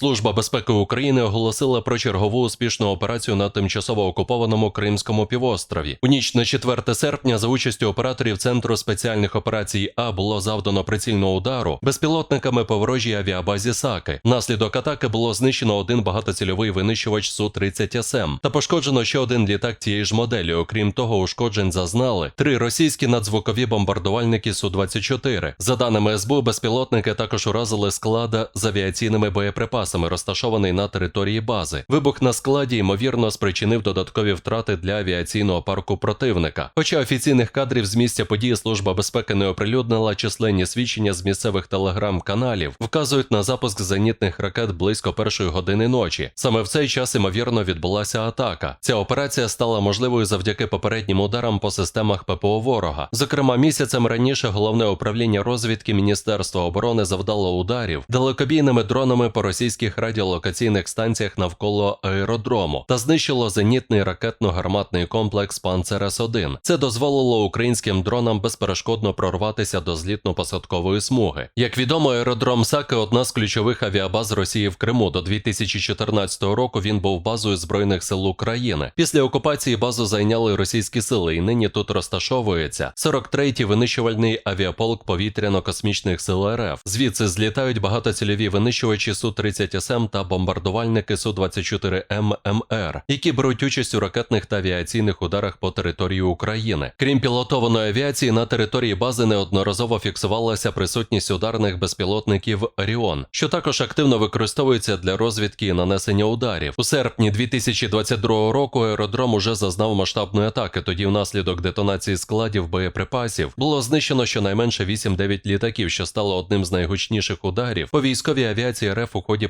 Служба безпеки України оголосила про чергову успішну операцію на тимчасово окупованому Кримському півострові. У ніч на 4 серпня за участю операторів Центру спеціальних операцій А було завдано прицільного удару безпілотниками по ворожій авіабазі Саки. Внаслідок атаки було знищено один багатоцільовий винищувач Су-30 СМ та пошкоджено ще один літак тієї ж моделі. Окрім того, ушкоджень зазнали три російські надзвукові бомбардувальники Су-24. За даними СБУ, безпілотники також уразили склада з авіаційними боєприпасами, розташований на території бази. Вибух на складі ймовірно спричинив додаткові втрати для авіаційного парку противника. Хоча офіційних кадрів з місця події служба безпеки не оприлюднила численні свідчення з місцевих телеграм-каналів, вказують на запуск зенітних ракет близько першої години ночі. Саме в цей час ймовірно відбулася атака. Ця операція стала можливою завдяки попереднім ударам по системах ППО ворога. Зокрема, місяцем раніше головне управління розвідки Міністерства оборони завдало ударів далекобійними дронами по російських радіолокаційних станціях навколо аеродрому та знищило зенітний ракетно-гарматний комплекс Панцер С-1. Це дозволило українським дронам безперешкодно прорватися до злітно-посадкової смуги. Як відомо, аеродром Саки одна з ключових авіабаз Росії в Криму. До 2014 року він був базою збройних сил України. Після окупації базу зайняли російські сили, і нині тут розташовується 43-й винищувальний авіаполк повітряно-космічних сил РФ. Звідси злітають багатоцільові винищувачі Су-30СМ та бомбардувальники Су-24М МР, які беруть участь у ракетних та авіаційних ударах по території України. Крім пілотованої авіації, на території бази неодноразово фіксувалася присутність ударних безпілотників Оріон, що також активно використовується для розвідки і нанесення ударів. У серпні 2022 року аеродром уже зазнав масштабної атаки. Тоді, внаслідок детонації складів боєприпасів, було знищено щонайменше 8-9 літаків, що стало одним з найгучніших ударів по військовій авіації РФ у ході